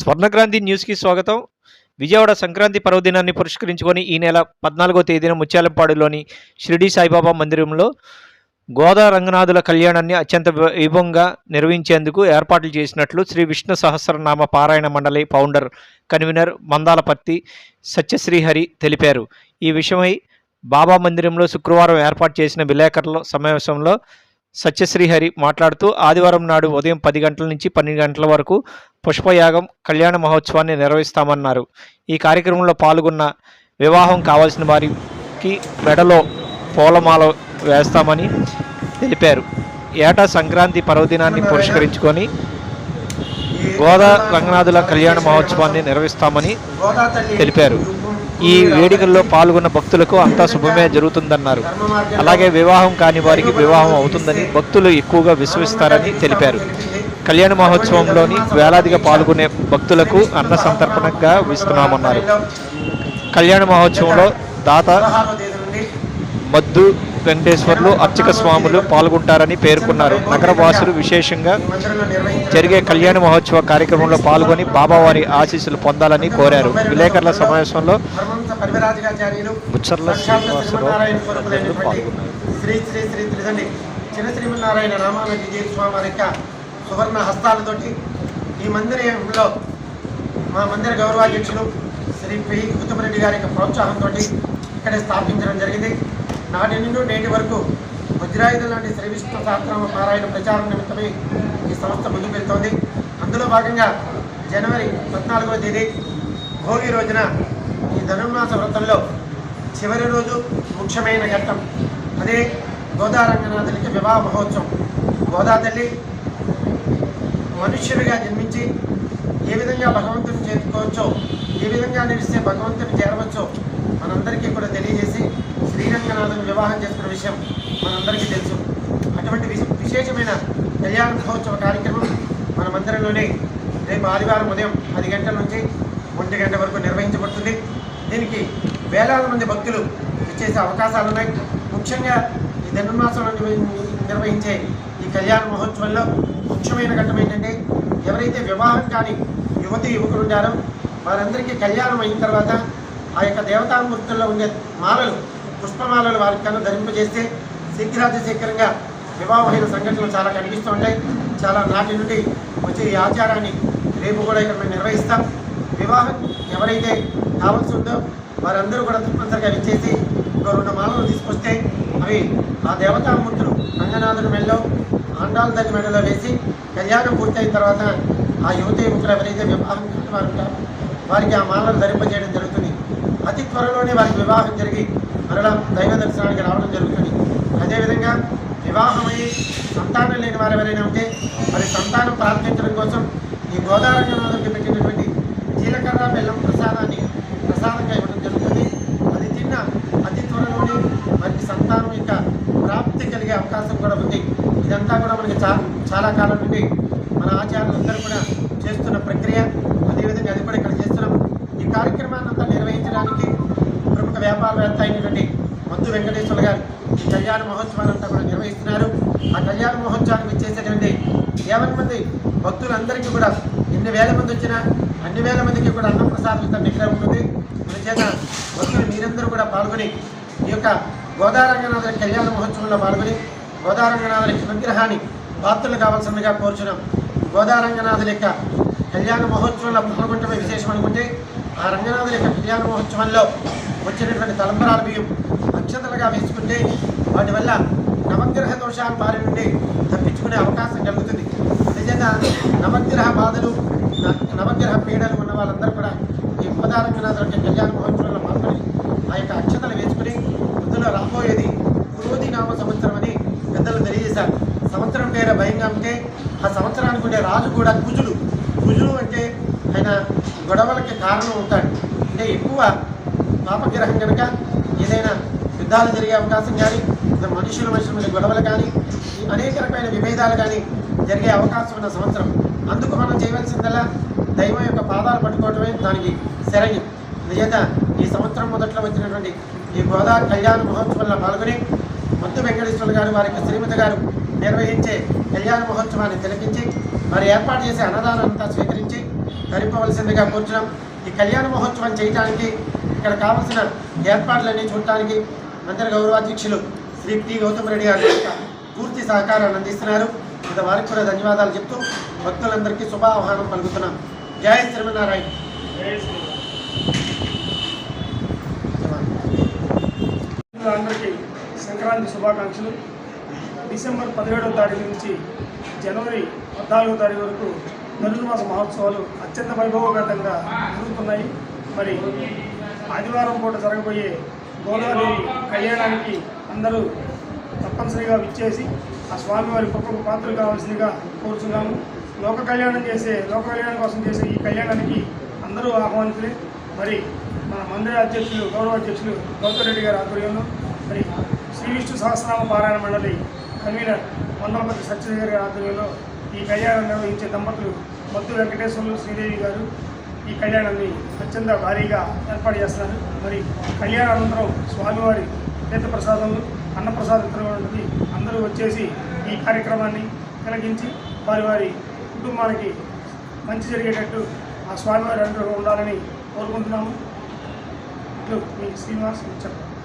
స్వర్ణక్రాంతి న్యూస్కి స్వాగతం. విజయవాడ సంక్రాంతి పర్వదినాన్ని పురస్కరించుకొని ఈ నెల పద్నాలుగో తేదీన ముత్యాలంపాడులోని షిరిడి సాయిబాబా మందిరంలో గోదా రంగనాథుల కళ్యాణాన్ని అత్యంత వైభవంగా నిర్వహించేందుకు ఏర్పాట్లు చేసినట్లు శ్రీ విష్ణు సహస్రనామ పారాయణ మండలి ఫౌండర్ కన్వీనర్ మందాలపర్తి సత్యశ్రీహరి తెలిపారు. ఈ విషయమై బాబా మందిరంలో శుక్రవారం ఏర్పాటు చేసిన విలేకరుల సమావేశంలో సత్యశ్రీహరి మాట్లాడుతూ ఆదివారం నాడు ఉదయం పది గంటల నుంచి పన్నెండు గంటల వరకు పుష్పయాగం కళ్యాణ మహోత్సవాన్ని నిర్వహిస్తామన్నారు. ఈ కార్యక్రమంలో పాల్గొన్న వివాహం కావాల్సిన వారికి మెడలో పూలమాల వేస్తామని తెలిపారు. ఏటా సంక్రాంతి పర్వదినాన్ని పురస్కరించుకొని గోదా రంగనాథుల కళ్యాణ మహోత్సవాన్ని నిర్వహిస్తామని తెలిపారు. ఈ వేడుకల్లో పాల్గొన్న భక్తులకు అంతా శుభమే జరుగుతుందన్నారు. అలాగే వివాహం కాని వారికి వివాహం అవుతుందని భక్తులు ఎక్కువగా విశ్వసిస్తారని తెలిపారు. కళ్యాణ మహోత్సవంలోని వేలాదిగా పాల్గొనే భక్తులకు అన్న సంతర్పణగా ఇస్తున్నామన్నారు కళ్యాణ మహోత్సవంలో దాత మద్దు వెంకటేశ్వర్లు అర్చక స్వాములు పాల్గొంటారని పేర్కొన్నారు. నగరవాసులు విశేషంగా జరిగే కళ్యాణ మహోత్సవ కార్యక్రమంలో పాల్గొని బాబావారి ఆశీస్సులు పొందాలని కోరారు. విలేకరుల సమావేశంలో బుచ్చర్ల శ్రీనివాసరావు పాల్గొన్నారు శ్రీ శ్రీ శ్రీ త్రిదండి. చిన్న శ్రీమన్నారాయణ స్వామి వారి యొక్క సువర్ణ హస్తాలతోటి ఈ మందిరంలో మా మందిర గౌరవాధ్యక్షులు శ్రీ పి ఉత్తమరెడ్డి గారి యొక్క ప్రోత్సాహంతో ఇక్కడే స్థాపించడం జరిగింది. నాటి నుండి నేటి వరకు వజ్రాయుధం లాంటి శ్రీ విష్ణు పారాయణ ప్రచారం నిమిత్తమై ఈ సంస్థ ముందుకు వెళ్తోంది. అందులో భాగంగా జనవరి పద్నాలుగవ తేదీ భోగి రోజున ఈ ధనుర్మాస వ్రతంలో చివరి రోజు ముఖ్యమైన ఘట్టం. అదే గోదారంగనాథులకి వివాహ మహోత్సవం. గోదాతల్లి మనుష్యుడిగా జన్మించి ఏ విధంగా భగవంతుని చేరుకోవచ్చో ఏ విధంగా నిలిస్తే భగవంతుని చేరవచ్చో మనందరికీ కూడా తెలియజేసి నిర్వహణ వివాహం చేసుకున్న విషయం మనందరికీ తెలుసు. అటువంటి విశేషమైన కళ్యాణ మహోత్సవ కార్యక్రమం మన మందిరంలోనే రేపు ఆదివారం ఉదయం పది గంటల నుంచి ఒంటి గంట వరకు నిర్వహించబడుతుంది. దీనికి వేలాది మంది భక్తులు ఇచ్చేసే అవకాశాలు ఉన్నాయి. ముఖ్యంగా ఈ ధనుర్మాసంలో నిర్వహించే ఈ కళ్యాణ మహోత్సవంలో ముఖ్యమైన ఘట్టం ఏంటంటే ఎవరైతే వివాహం కాని యువతి యువకులు ఉంటారో వారందరికీ కళ్యాణం అయిన తర్వాత ఆ యొక్క దేవతామూర్తుల్లో ఉండే మాలలు పుష్పమాలలు వారికి కన్నా ధరింపజేస్తే శీఘ్రాతి శీఘ్రంగా వివాహమైన సంఘటనలు చాలా కనిపిస్తూ ఉంటాయి. చాలా నాటి నుండి వచ్చే ఈ ఆచారాన్ని రేపు కూడా ఇక్కడ మేము నిర్వహిస్తాం. వివాహం ఎవరైతే కావాల్సి ఉందో వారందరూ కూడా తప్పనిసరిగా విచ్చేసి ఇంకో రెండు మాలలు తీసుకొస్తే అవి ఆ దేవతామూర్తులు రంగనాథుని మెడలో ఆండాల తల్లి మెడలో వేసి కళ్యాణం పూర్తయిన తర్వాత ఆ యువత యువకులు ఎవరైతే వివాహం కాని వారు ఉంటారో వారికి ఆ మాలను ధరింపజేయడం జరుగుతుంది. అతి త్వరలోనే వారికి వివాహం జరిగి మరలా దైవ దర్శనానికి రావడం జరుగుతుంది. అదేవిధంగా వివాహమై సంతానం లేని వారు ఎవరైనా ఉంటే మరి సంతానం ప్రార్థించడం కోసం ఈ గోదావరి పెట్టినటువంటి జీలకర్ర బెల్లం ప్రసాదాన్ని ప్రసాదంగా ఇవ్వడం జరుగుతుంది. అది తిన్న అతి త్వరలోనే మనకి సంతానం యొక్క ప్రాప్తి కలిగే అవకాశం కూడా ఉంది. ఇదంతా కూడా మనకి చాలా కాలం నుండి మన ఆచార్యులందరూ కూడా చేస్తున్న ప్రక్రియ అదేవిధంగా అది కూడా ఇక్కడ చేస్తున్నాం ఈ కార్యక్రమాన్ని అంతా నిర్వహించడానికి ప్రముఖ వ్యాపారవేత్త అయినటువంటి మద్దు వెంకటేశ్వర గారు ఈ మహోత్సవాలంతా కూడా నిర్వహిస్తున్నారు. ఆ కళ్యాణ మహోత్సవానికి ఇచ్చేసేటువంటి యాభై మంది భక్తులందరికీ కూడా ఎన్ని వేల మంది వచ్చినా అన్ని వేల మందికి కూడా అన్న ప్రసాదం ఇంత నిగ్రహం ఉంటుంది అందుచేత భక్తులు మీరందరూ కూడా పాల్గొని ఈ యొక్క గోదారంగనాథుల కళ్యాణ మహోత్సవంలో పాల్గొని గోదారంగనాథుల విగ్రహాన్ని పాత్రలు కావాల్సిందిగా కోరుచున్నాం. గోదారంగనాథుల యొక్క కళ్యాణ మహోత్సవంలో పాల్గొనడమే విశేషం అనుకుంటే ఆ రంగనాథుల యొక్క కళ్యాణ మహోత్సవంలో వచ్చినటువంటి తలంబరాల బియ్యం అక్షతలుగా వేసుకుంటే వాటి వల్ల నవగ్రహ దోషాల బారి నుండి తప్పించుకునే అవకాశం కలుగుతుంది. నిజంగా నవగ్రహ బాధలు న- నవగ్రహ పీడలు ఉన్న వాళ్ళందరూ కూడా ఈ గోదారంగనాథుల యొక్క కళ్యాణ మహోత్సవంలో పాల్గొని ఆ యొక్క అక్షతలు వేసుకుని అందులో రాబోయేది పురోధి నామ సంవత్సరం అని పెద్దలు తెలియజేశారు. సంవత్సరం పేరు భయంగా ఉంటే ఆ సంవత్సరానికి ఉండే రాజు కూడా కుజుడు. కుజుడు అంటే ఆయన గొడవలకి కారణం అవుతాడు. అంటే ఎక్కువ పాపగ్రహం కనుక ఏదైనా యుద్ధాలు జరిగే అవకాశం కానీ మనుషుల మనుషుల గొడవలు కానీ ఈ అనేక రకమైన విభేదాలు కానీ జరిగే అవకాశం ఉన్న సంవత్సరం. అందుకు మనం చేయవలసిందల్లా దైవం యొక్క పాదాలు పట్టుకోవటమే దానికి శరణ్యం. నిజేత ఈ సంవత్సరం మొదట్లో వచ్చినటువంటి ఈ గోదావరి కళ్యాణ మహోత్సవంలో పాల్గొని మత్తు వెంకటేశ్వరులు గారు వారి యొక్క శ్రీమతి గారు నిర్వహించే కళ్యాణ మహోత్సవాన్ని తిలకించి మరి ఏర్పాటు చేసే అన్నదానం అంతా స్వీకరించి ధరింపవలసిందిగా కూర్చున్నాం. ఈ కళ్యాణ మహోత్సవం చేయడానికి ఇక్కడ కావలసిన ఏర్పాట్లన్నీ చూడటానికి మందిర గౌరవాధ్యక్షులు శ్రీ టి గౌతమ్ రెడ్డి గారు పూర్తి సహకారాన్ని అందిస్తున్నారు. ఇంత వారికి కూడా ధన్యవాదాలు చెప్తూ భక్తులందరికీ శుభాహ్వానం పలుకుతున్నాం. జయ శ్రీమనారాయణ అందరికీ సంక్రాంతి శుభాకాంక్షలు. డిసెంబర్ పదిహేడవ తారీఖు నుంచి జనవరి పద్నాలుగో తారీఖు వరకు ధనుర్మాస మహోత్సవాలు అత్యంత వైభవగతంగా జరుగుతున్నాయి. మరి ఆదివారం పూట జరగబోయే గోదావరి కళ్యాణానికి అందరూ తప్పనిసరిగా విచ్చేసి ఆ స్వామివారి గొప్ప పాత్రలు కావాల్సిందిగా కోరుచున్నాము. లోక కళ్యాణం చేసే లోక కళ్యాణం కోసం చేసే ఈ కళ్యాణానికి అందరూ ఆహ్వానితులే. మరి మన మందిర అధ్యక్షులు గౌరవ అధ్యక్షులు గౌతమ్ రెడ్డి గారి ఆధ్వర్యంలో మరి శ్రీ విష్ణు సహస్రనామ పారాయణ మండలి కన్వీనర్ మండలపతి సత్యదేవి గారి ఆధ్వర్యంలో ఈ కళ్యాణం నిర్వహించే దంపతులు మద్దు వెంకటేశ్వర్లు శ్రీదేవి గారు ఈ కళ్యాణాన్ని అత్యంత భారీగా ఏర్పాటు చేస్తారు మరి కళ్యాణ అనంతరం స్వామివారి తీర్థప్రసాదములు అన్నప్రసాద వితరణ ఉంటుంది అందరూ వచ్చేసి ఈ కార్యక్రమాన్ని కలిగించి వారి వారి కుటుంబానికి మంచి జరిగేటట్టు ఆ స్వామివారి అనుగ్రహం ఉండాలని కోరుకుంటున్నాము. ఇట్లు మీ శ్రీనివాస్ చెప్పండి